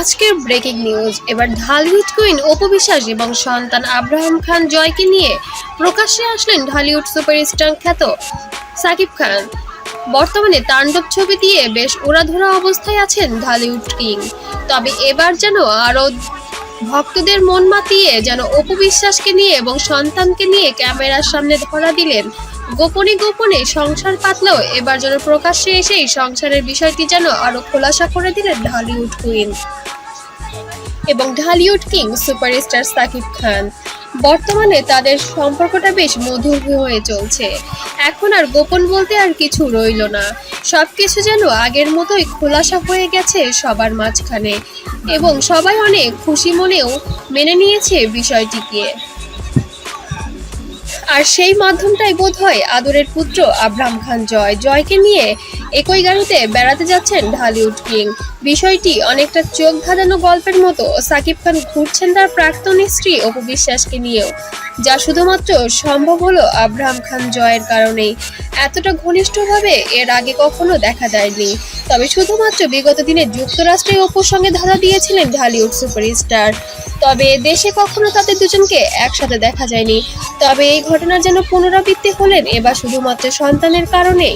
আজকের breaking news. এবার Dhallywood queen Apu Biswas এবং সন্তান আব্রাহাম খান জয়কে নিয়ে প্রকাশ্যে আসলেন ঢালিউড সুপারস্টার খ্যাত সাকিব খান। বর্তমানে তাণ্ডব ছবি দিয়ে বেশ উড়াধুরা অবস্থায় আছেন ঢালিউড কিং। তবে এবার যেন আরও ভক্তদের মন মাতিয়ে যেন অপু বিশ্বাসকে নিয়ে এবং সন্তানকে নিয়ে ক্যামেরার সামনে ধরা দিলেন। গোপনে গোপনে সংসার পাতলেও এবার যেন প্রকাশ্যে এসেই সংসারের বিষয়টি যেন আরও খোলাসা করে দিলেন ঢালিউড কুইন। এবং ঢালিউড কিং সুপারস্টার সাকিব খান। বর্তমানে তাদের সম্পর্কটা বেশ মধুর হয়ে চলছে। এখন আর গোপন বলতে আর কিছু রইল না। সবকিছু যেন আগের মতোই খোলাসা হয়ে গেছে সবার মাঝখানে এবং সবাই অনেক খুশি মনেও মেনে নিয়েছে বিষয়টিকে। আর সেই মাধ্যমটাই বোধ হয় আদরের পুত্র আব্রাহাম খান জয়। জয়কে নিয়ে একই গাড়িতে বেড়াতে যাচ্ছেন ঢালিউড কিং। বিষয়টি অনেকটা চোখ ধাঁধানো গল্পের মতো সাকিব খান ঘুরছেন তার প্রাক্তন স্ত্রী অপু বিশ্বাসকে নিয়েও, যা শুধুমাত্র সম্ভব হলো আব্রাহাম খান জয়ের কারণেই। এতটা ঘনিষ্ঠভাবে এর আগে কখনো দেখা যায়নি। তবে শুধুমাত্র বিগত দিনে যুক্তরাষ্ট্রে অপুর সঙ্গে ধাঁধা দিয়েছিলেন ঢালিউড সুপারস্টার। তবে দেশে কখনো তাদের দুজনকে একসাথে দেখা যায়নি। তবে এই ঘটনার যেন পুনরাবৃত্তি হলেন এবার শুধুমাত্র সন্তানের কারণে